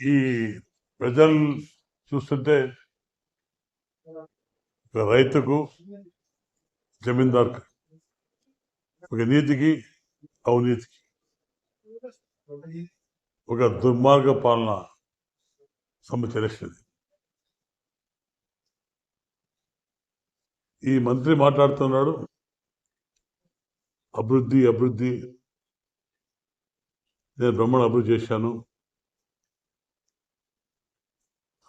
ఈ ప్రజలు చూస్తుంటే ఒక రైతుకు జమీందార్ ఒక నీతికి అవినీతికి ఒక దుర్మార్గ పాలన సంబంధించిన ఈ మంత్రి మాట్లాడుతున్నాడు అభివృద్ధి అభివృద్ధి నేను బ్రహ్మణ అభివృద్ధి చేశాను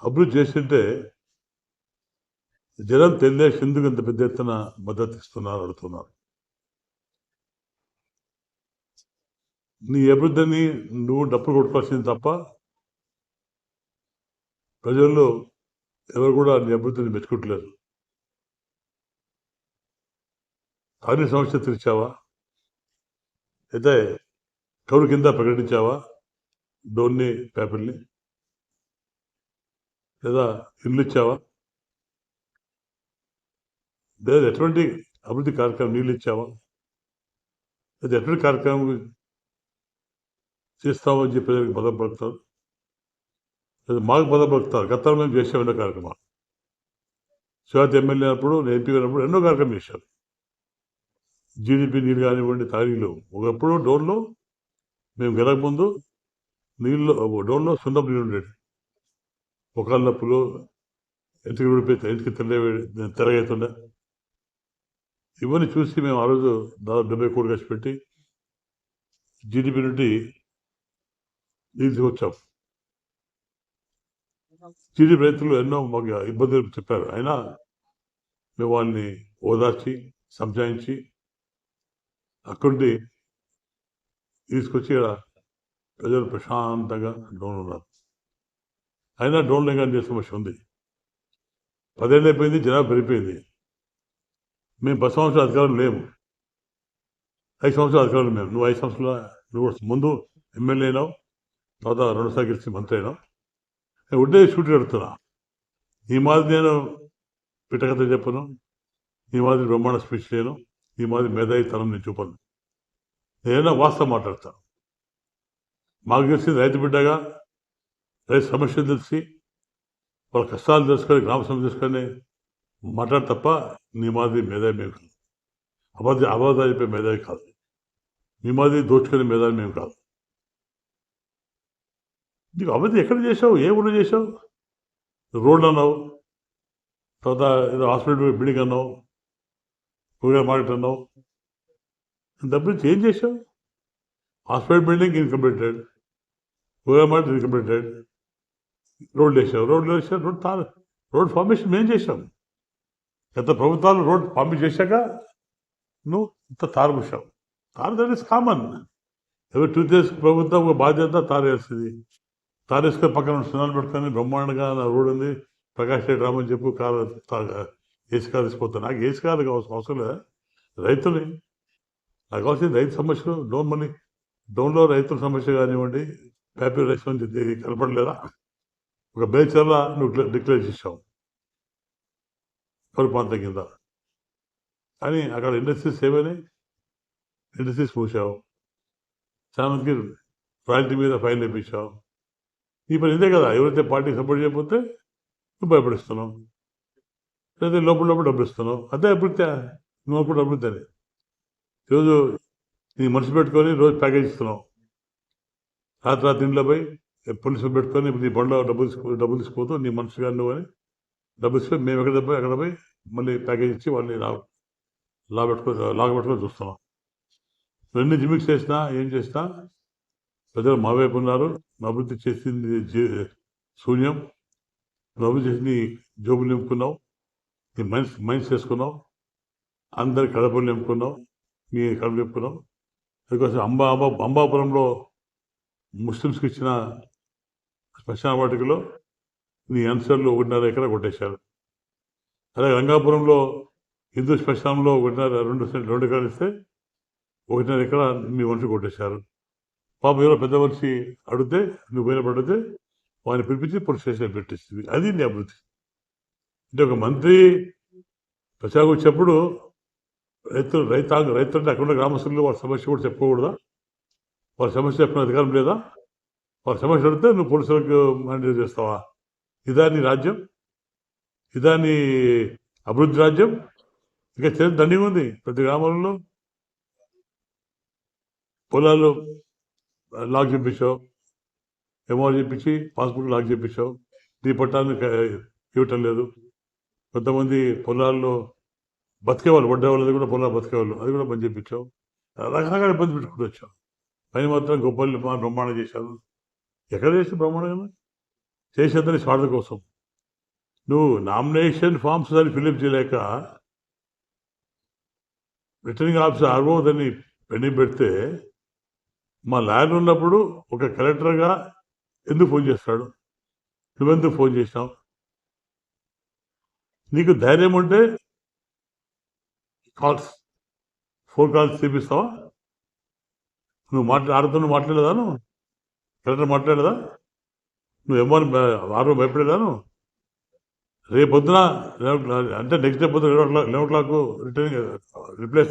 అభివృద్ధి చేస్తుంటే జనం తెలుగుదేశం ఎందుకు ఇంత పెద్ద ఎత్తున మద్దతు ఇస్తున్నారు అడుగుతున్నారు. నీ అభివృద్ధిని నువ్వు డప్పులు కొట్టుకోవాల్సింది తప్ప ప్రజల్లో ఎవరు కూడా నీ అభివృద్ధిని మెచ్చుకుంటలేరు తారీ సమస్య తెరిచావా? అయితే కౌలు కింద ప్రకటించావా? డోన్ని పేపర్ని? లేదా ఇల్లు ఇచ్చావా? లేదా ఎటువంటి అభివృద్ధి కార్యక్రమం నీళ్ళు ఇచ్చావా? లేదా ఎటువంటి కార్యక్రమం చేస్తామని చెప్పి ప్రజలకు బలపడతారు లేదా మాకు బలపడతారు గతంలో మేము చేసాం ఎన్నో కార్యక్రమాలు. శివాజీ ఎమ్మెల్యే అయినప్పుడు నేను ఎంపీ అయినప్పుడు ఎన్నో కార్యక్రమం చేశారు. జీడిపి నీళ్ళు కానివ్వండి తారీలు ఒకప్పుడు డోర్లో మేము గెలకముందు నీళ్ళు డోర్లో సున్నపు నీళ్ళు ఉండేది ఒకళ్ళ నొప్పులు ఎంటికి విడిపోతే ఎంటికి తెల్ల తెరగైతుండే ఇవన్నీ చూసి మేము ఆ రోజు దాదాపు డెబ్బై కోట్లు ఖర్చు పెట్టి జీడిపి నుండి నీళ్ళు తీసుకొచ్చాం. జీడిపి రైతులు ఎన్నో మాకు ఇబ్బందులు చెప్పారు. అయినా మేము వాళ్ళని ఓదార్చి సంజాయించి అక్కడి తీసుకొచ్చి ఇక్కడ ప్రజలు ప్రశాంతంగా డౌన్ ఉన్నారు అయినా డోన్ చేసే సమస్య ఉంది. పదేళ్ళు అయిపోయింది జనాభా పెరిగిపోయింది. మేము పది సంవత్సరాల అధికారులు లేము. ఐదు సంవత్సరాల అధికారులు మేము నువ్వు ఐదు సంవత్సరాల నువ్వు ముందు ఎమ్మెల్యే అయినావు తర్వాత రెండుసార్లు గెలిచి మంత్రి అయినావు. నేను ఉండే షూట్ కడుతున్నా. ఈ మాదిరి నేను పిట్టకథ చెప్పను. ఈ మాదిరి బ్రహ్మాండ స్పీచ్ చేయను. ఈ మాదిరి మేధావి తరం నేను చూపను. నేనైనా వాస్తవం మాట్లాడతాను. మాకు తెలిసింది రైతు బిడ్డగా రైతు సమస్యలు తెలిసి వాళ్ళ కష్టాలు తెలుసుకొని గ్రామ సమస్య తెలుసుకొని మాట్లాడు తప్ప నీ మాదిరి మేధావి మేము కాదు. అబద్ధ అబద్ధాలు చెప్పే మేధావి కాదు. నీ మాదిరి దోచుకునే మేధావి మేము కాదు. నీకు అబద్ధం ఎక్కడ చేసావు ఏ ఊళ్ళో చేసావు రోడ్లు అన్నావు తర్వాత ఏదో హాస్పిటల్ బిల్డింగ్ అన్నావు కూరగాయల మార్కెట్ అన్నావు. డబ్బులు ఏం చేసావు హాస్పిటల్ బిల్డింగ్ ఇన్కంప్లీటెడ్ కూరగాయల మార్కెట్ ఇన్కంప్లీటెడ్ రోడ్లు వేసావు రోడ్లు వేసావు రోడ్ తా రోడ్ ఫార్మేషన్ మేము చేసాం గత ప్రభుత్వాలు రోడ్ పంపి చేశాక నువ్వు ఇంత tar పూసావు. Tar that is common. ఎవరి టూ డేస్ ప్రభుత్వం ఒక బాధ్యత తారేస్తుంది తారేసుకొని పక్కన సున్నాలు పెట్టుకొని బ్రహ్మాండంగా నా రోడ్ ఉంది. ప్రకాష్ రెడ్డి రామని చెప్పు కారు ఏసీ కారు తీసుకుపోతాను నాకు ఏసీ కారు కావాల్సిన అవసరం లేదా? రైతుని నాకు కావాల్సింది రైతు సమస్యలు డోన్ మనీ. డోన్లో రైతుల సమస్య కానివ్వండి పేపర్ రైస్ కనపడలేదా? ఒక బేచర్లా నువ్వు డిక్లేర్ చేసావు కరువు ప్రాంతం కింద. కానీ అక్కడ ఇండస్ట్రీస్ ఏమైనాయి ఇండస్ట్రీస్ మూసావు చాలా మందికి రాయల్టీ మీద ఫైల్ వేయించావు ఈ పని ఇదే కదా. ఎవరైతే పార్టీ సపోర్ట్ చేయకపోతే నువ్వు భయపడిస్తున్నావు. లేదా లోపల లోపల డబ్బులు ఇస్తున్నావు. అదే అభివృద్ధి. నువ్వు అప్పుడు అభివృద్ధి అని ఈరోజు నీ మనసు పెట్టుకొని రోజు ప్యాకేజ్ ఇస్తున్నావు. రాత్రి రాత్రి ఇంట్లో పోయి పోలీసులు పెట్టుకొని నీ బండ్లో డబ్బులు తీసుకో డబ్బులు తీసుకోవద్దు నీ మనసు కానీ నువ్వు అని డబ్బులు తీసుకొని మేము ఎక్కడ పోయి అక్కడ పోయి మళ్ళీ ప్యాకేజ్ ఇచ్చి వాళ్ళని లా లా పెట్టుకొని లాగ పెట్టుకొని చూస్తున్నాం. రెండు జిమిక్స్ చేసినా ఏం చేసినా ప్రజలు మా వైపు ఉన్నారు. అభివృద్ధి చేసింది శూన్యం. నువ్వు అభివృద్ధి చేసింది జోబులు నింపుకున్నావు. నీ మైండ్స్ మైండ్స్ చేసుకున్నావు. అందరి కడపలు నింపుకున్నావు. నీ కడప నింపుకున్నావు. అందుకోసం అంబా అంబా అంబాపురంలో ముస్లిమ్స్కి ఇచ్చిన శ్మశాన వాటికలో నీ ఆన్సర్లు ఒకటిన్నర ఎకరా కొట్టేశారు. అలాగే రంగాపురంలో హిందూ శ్మశానంలో ఒకటిన్నర రెండు సెంట్ రెండు ఎకరాలు ఇస్తే ఒకటిన్నర ఎకరా మీ మనిషి కొట్టేశారు. పాప ఎవరో పెద్ద మనిషి అడిగితే నువ్వు పోయిన పడితే వాడిని పిలిపించి పోలీస్ స్టేషన్ పెట్టిస్తుంది అది నీ అభివృద్ధి. అంటే ఒక మంత్రి ప్రచారం వచ్చేప్పుడు రైతులు రైతాంగ రైతు అంటే అక్కడ ఉన్న గ్రామస్తులు వాళ్ళ సమస్య కూడా చెప్పకూడదా వాళ్ళ సమస్య చెప్పిన అధికారం లేదా? ఒక సమస్య అడిగితే నువ్వు పోలీసులకు మేనేజ్ చేస్తావా? ఇదాని రాజ్యం ఇదాని అభివృద్ధి రాజ్యం ఇంకా చరిత్ర దండిగా ఉంది ప్రతి గ్రామంలో. పొలాలు లాక్ చేపించావు ఎంఆర్ చేపించి పాస్బుక్ లాక్ చేపించావు నీ పట్టాన్ని ఇవ్వటం లేదు. కొంతమంది పొలాల్లో బతికేవాళ్ళు పడ్డేవాళ్ళు అది కూడా పొలాలు బతికేవాళ్ళు అది కూడా పని చేపించావు. రకరకాల ఇబ్బంది పెట్టుకుంటూ వచ్చావు. పని మాత్రం గొప్పలు మా బ్రహ్మాండం చేశారు. ఎక్కడ చేసి బ్రహ్మాండంగా చేసేదని స్వార్థ కోసం. నువ్వు నామినేషన్ ఫామ్స్ దాన్ని ఫిల్అప్ చేయలేక రిటర్నింగ్ ఆఫీసర్ ఆర్వో దాన్ని పెండింగ్ పెడితే మా ల్యాండ్ ఉన్నప్పుడు ఒక కలెక్టర్గా ఎందుకు ఫోన్ చేస్తాడు? నువ్వెందుకు ఫోన్ చేసినావు? నీకు ధైర్యం ఉంటే కాల్స్ ఫోన్ కాల్స్ తీపిస్తావా? నువ్వు మాట్లా ఆడుతూ మాట్లాడలేదా నువ్వు కలెక్టర్ మాట్లాడదా? నువ్వు ఏమని ఆరు భయపడేదా నువ్వు? రేపు పొద్దున 11 అంటే నెక్స్ట్ డే పొద్దున eleven o'clock return reply